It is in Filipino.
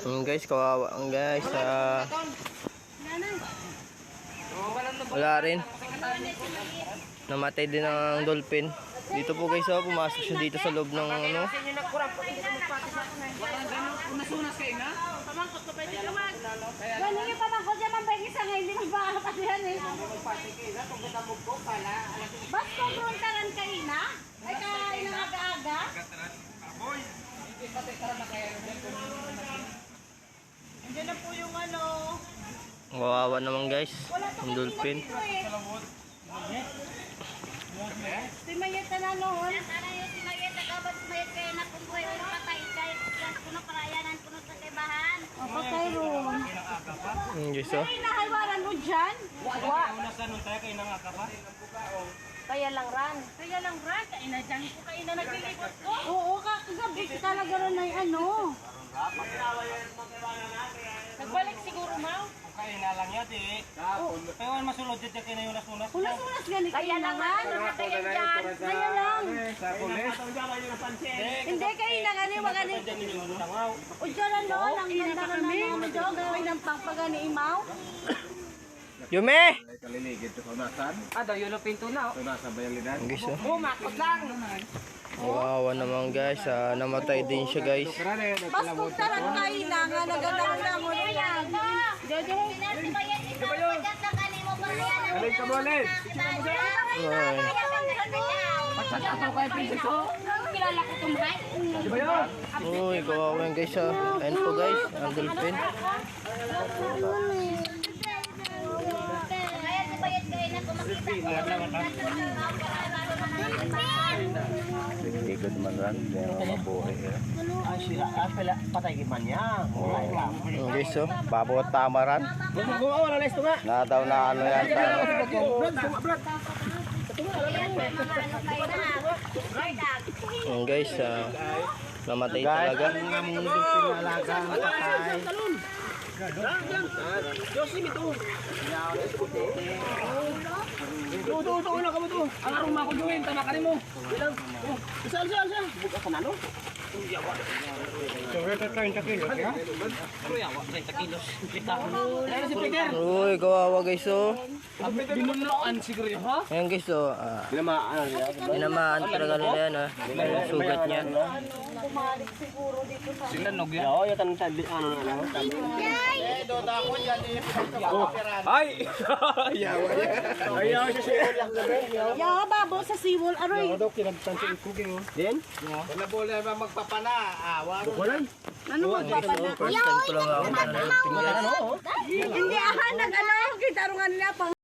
Yung guys, kawawa ang guys. ah, wala rin. Namatay din ang dolphin. Dito po guys, oh, pumasok siya dito sa loob ng ano. Gano'n yung pamangkot niya, mambay isa nga, hindi magpakapat yan eh. Bas kung runtaran kayo na? Ay kain ng aga-aga? Andiyan na po yung ano. Kawawa naman guys. Yung dolphin. Si Mayet na noon. Sana yung si Mayet, kayo na kung buhay ulit patay kahit yan kuno parayanan kuno sa kaibahan. O, patay roon. Yung guys, oh. Mo dyan? Wa. Kaya lang ran. Kaya lang ran, kaina ko, kaina naglilibot ko. Oo, kagabi talaga rin ay ano. Nagbalik siguro, Mau. Ulas-ulas ganit. Kaya lang ran, namatayan dyan. Kaya lang. Hindi kayo na gani magani. O dyan ano, ang ganda ka ng mga medyo gawin ng pangpagani imaw. Yume! Kaliligid sa kaunasan. Ada yun ang pinto na. Kaunasan bayalinan. Yung guys, oh. Bumakot lang. Kawawa naman guys. ah, namatay din siya guys. Bas kung kayo na nga nagandang-landang yan. Dede. Si Mayet, ikaw pagkat na kani mo parayanan. Galing ka mo ulit. Ay. Pagkatataw kayo pinto. Kilala ko tumhay. Uy, kawawa guys. ah. Ayun po guys, ang dolphin. Kaya si Mayet kayo Ligod man ran. Kaya mabuhay. Ah, sila. Ah, pala. Patay man niya. Lang. Guys, oh. Babot tamaran. Gumawa na lang nga. Na daw na ano yan. Yung guys, ah, namatay talaga. Ang mundo pinalaga ang patay. Ang arong mga kujuhin, tama ka rin mo. Pero si Peter, Uy, kawawa guys, oh. binunuan siguro yun, ha? Ayan guys, oh. ah? Tinamaan talaga nila yan, ah. Yung sugat niya. Sila nog yan. Oo, yung tanong tabi. Ano na lang. Ay! Yawa yan. Ayaw siya siya. Ya, babo sa siwol aroy. Din? Wala bola ba magpapana? Awa. Wala. Ano magpapana? First time ko lang ako na Hindi aha nag ano kita rungan nila pang